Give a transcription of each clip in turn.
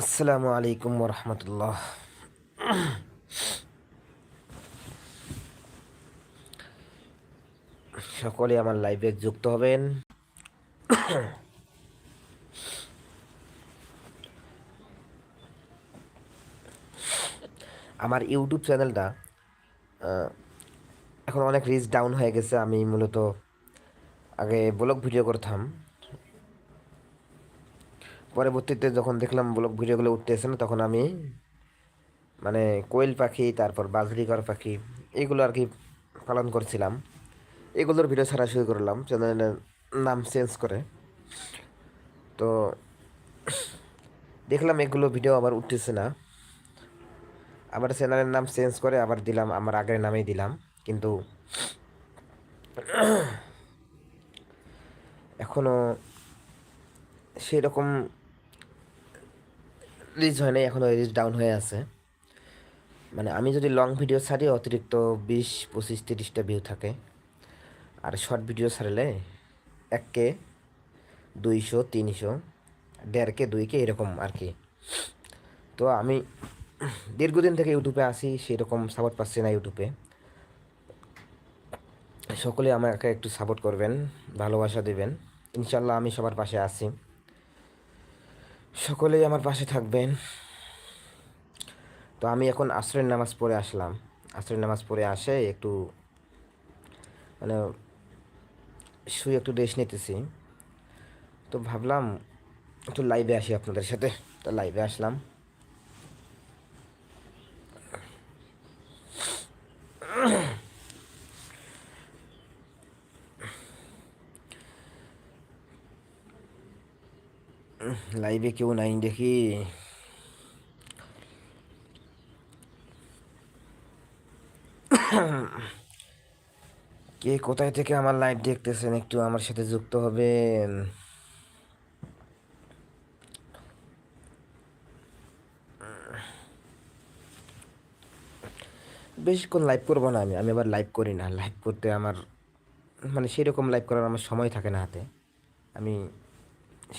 আসসালামু আলাইকুম রহমতুল্লাহ সকলে আমার লাইভে যুক্ত হবেন। আমার ইউটিউব চ্যানেলটা এখন অনেক রিচ ডাউন হয়ে গেছে। আমি মূলত আগে ব্লগ ভিডিও করতাম। পরবর্তীতে যখন দেখলাম ব্লগ ভিডিওগুলো উঠতেছে না, তখন আমি মানে কোয়েল পাখি, তারপর বাজরিকর পাখি এগুলো আর কি পালন করছিলাম। এগুলোর ভিডিও ছাড়া শুরু করলাম চ্যানেলের নাম চেঞ্জ করে। তো দেখলাম এগুলো ভিডিও আবার উঠতেছে না। আবার চ্যানেলের নাম চেঞ্জ করে, আবার দিলাম, আমার আগের নামেই দিলাম। কিন্তু এখনও সেরকম রিচ হয় নাই এখনও রিলিজ ডাউন হয়ে আছে। মানে আমি যদি লং ভিডিও ছাড়ি, অতিরিক্ত বিশ, পঁচিশ, তিরিশটা ভিউ থাকে। আর শর্ট ভিডিও ছাড়লে এক কে, দুইশো, তিনশো, দেড় কে, দুই কে, এরকম আর কি। তো আমি দীর্ঘদিন থেকে ইউটিউবে আসি সেরকম সাপোর্ট পাচ্ছি না ইউটিউবে। সকলে আমাকে একটু সাপোর্ট করবেন, ভালোবাসা দিবেন। ইনশাল্লাহ আমি সবার পাশে আছি। সকলেই আমার পাশে থাকবেন। তো আমি এখন আশ্রয়ের নামাজ পড়ে আসলাম। আশ্রয়ের নামাজ পড়ে আসে একটু মানে শুয়ে একটু রেস্ট নিতেছি। তো ভাবলাম একটু লাইভে আসি আপনাদের সাথে। তো লাইভে আসলাম। লাইভে কেউ নাই দেখি। কে কোথায় থেকে আমার লাইভ দেখতেছেন? একটু আমার সাথে যুক্ত হবেন। বেশিক্ষণ লাইভ করব না আমি। আমি আবার লাইভ করি না। লাইভ করতে আমার মানে সেরকম লাইভ করার আমার সময় থাকে না হাতে। আমি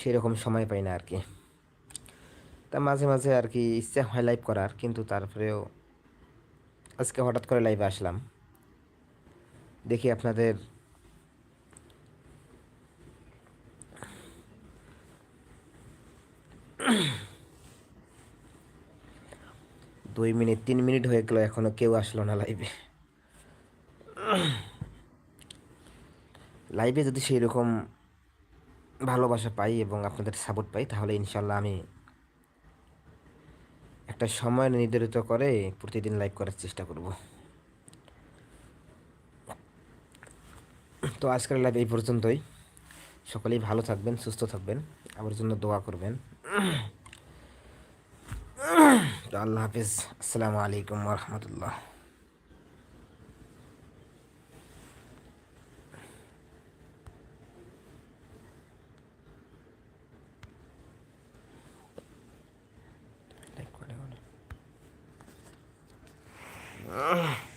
সেরকম সময় পাই না আর কি তা মাঝে মাঝে আর কি ইচ্ছা হয় লাইভ করার, কিন্তু তারপরেও আজকে হঠাৎ করে লাইভে আসলাম। দেখি আপনাদের দুই মিনিট, তিন মিনিট হয়ে গেল, এখনও কেউ আসলো না লাইভে লাইভে যদি সেই রকম ভালোবাসা পাই এবং আপনাদের সাপোর্ট পাই, তাহলে ইনশাল্লাহ আমি একটা সময় নির্ধারিত করে প্রতিদিন লাইভ করার চেষ্টা করব। তো আজকের লাইভ এই পর্যন্তই। সকলেই ভালো থাকবেন, সুস্থ থাকবেন। আমার জন্য দোয়া করবেন। তো আল্লাহ হাফিজ। আসসালামু আলাইকুম রহমতুল্লাহ। Ugh.